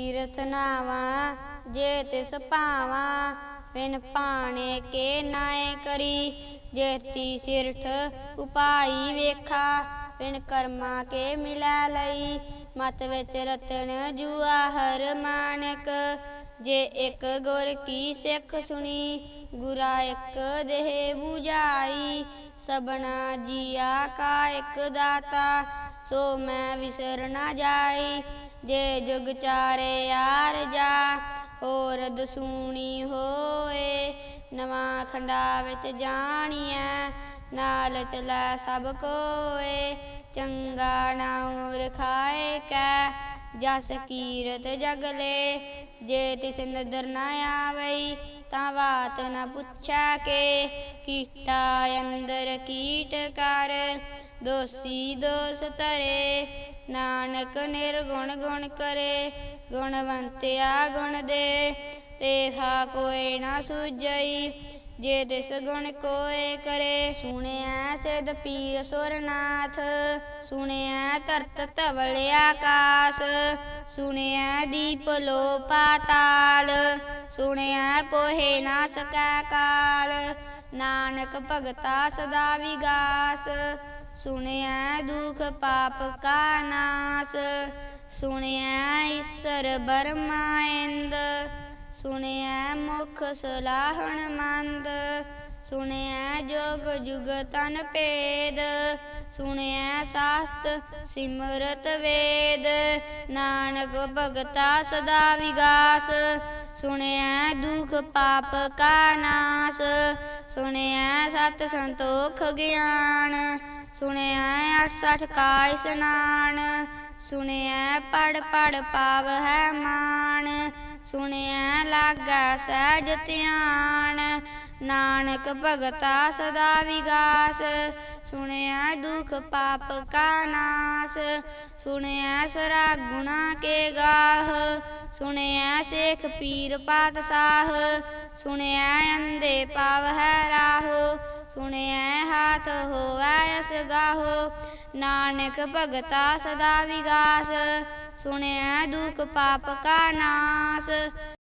ਤੀਰਥ ਨਾਵਾ ਜੇ ਤਿਸ ਭਾਵਾ, ਬਿਨ ਪਾਣੇ ਕੇ ਨਾਏ ਕਰੀ। ਜੇਤੀ ਸਿਰਠ ਉਪਾਈ ਵੇਖਾ, ਬਿਨ ਕਰਮਾ ਕੇ ਮਿਲੈ ਲਈ। ਮਤ ਵਿੱਚ ਰਤਨ ਜੂਆ ਹਰ ਮਾਨਕ, ਜੇ ਇੱਕ ਗੁਰ ਕੀ ਸਿੱਖ ਸੁਣੀ, ਗੁਰਾ ਇੱਕ ਦੇਹ 부ਝਾਈ ਸਬਨਾ ਜੀਆ ਕਾ ਇੱਕ ਦਾਤਾ, ਸੋ ਮੈਂ ਵਿਸਰ ਨਾ ਜਾਈ। ਜੇ ਜੁਗ ਚਾਰੇ ਯਾਰ ਜਾ, ਹੋਰ ਦਸੂਣੀ ਹੋਏ। ਨਵਾਂ ਖੰਡਾ ਵਿੱਚ ਜਾਣੀਐ, ਨਾਲ ਚਲਾ ਸਭ ਕੋਏ। ਚੰਗਾ ਨਾਉ ਰਖਾਏ ਕੈ, ਜਸ ਕੀਰਤ ਜਗਲੇ ਜੇ ਤਿਸ ਨਦਰ ਨਾ ਆਵਈ, ਤਾਂ ਬਾਤ ਨਾ ਪੁੱਛਾ ਕੇ। ਕੀਟਾ ਅੰਦਰ ਕੀਟ ਕਰ ਦੋਸੀ ਦੋਸ ਤਰੇ ਨਾਨਕ ਨਿਰਗੁਣ ਗੁਣ ਕਰੇ, ਗੁਣਵੰਤਿਆ ਗੁਣ ਦੇ ਤੇ ਹਾ ਕੋਈ ਨਾ ਸੁਜਈ ਜੇ ਦਿਸ ਗੁਣ ਕੋਏ ਕਰੇ। ਸੁਣਿਆ ਸਿਧ ਪੀਰ ਸੁਰਨਾਥ ਸੁਣਿਆ ਤਰਤ ਧਵਲ ਆਕਾਸ ਸੁਣਿਆ ਦੀਪ ਲੋ ਪਾਤਾਲ ਸੁਣਿਆ ਪੋਹੇ ਨਾ ਸਕੈ ਕਾਲ। ਨਾਨਕ ਭਗਤਾ ਸਦਾ ਵਿਗਾਸ ਸੁਣਿਆ ਦੁਖ ਪਾਪ ਕਾ ਨਾਸ, ਸੁਣਿਆ ਈਸ਼ਰ ਬਰਮਾਇੰਦ ਸੁਣਿਆ ਮੁਖ ਸਲਾਹਣ ਮੰਦ, ਸੁਣਿਆ ਜੋਗ ਜੁਗ ਤਨ ਭੇਦ, ਸੁਣਿਆ ਸਾਸਤ ਸਿਮਰਤ ਵੇਦ, ਨਾਨਕ ਭਗਤਾ ਸਦਾ ਵਿਗਾਸ, ਸੁਣਿਆ ਦੁਖ ਪਾਪ ਕਾ ਨਾਸ, ਸੁਣਿਆ ਸਤ ਸੰਤੋਖ ਗਿਆਨ ਸੁਣਿਆ 68 ਕਾ ਇਸਨਾਨ ਸੁਣਿਆ ਪੜ ਪੜ ਪਾਵ ਹੈ ਮਾਨ ਸੁਣਿਆ ਲਾਗਾ ਸਹਿਜ ਧਿਆਨ। ਨਾਨਕ ਭਗਤਾ ਸਦਾ ਵਿਗਾਸ। ਸੁਣਿਆ ਦੁਖ ਪਾਪ ਕਾ ਨਾਸ। ਸੁਣਿਆ ਸਰਾ ਗੁਣਾ ਕੇ ਗਾਹ। ਸੁਣਿਆ ਸੇਖ ਪੀਰ ਪਾਤਸ਼ਾਹ। ਸੁਣਿਆ ਅੰਦੇ ਪਾਵ ਹੈ ਰਾਹੋ। ਸੁਣਿਆ ਹਾਥ ਹੋਵੈ ਅਸ ਗਾਹੋ। ਨਾਨਕ ਭਗਤਾ ਸਦਾ ਵਿਗਾਸ। ਸੁਣਿਆ ਦੁਖ ਪਾਪ ਕਾ ਨਾਸ।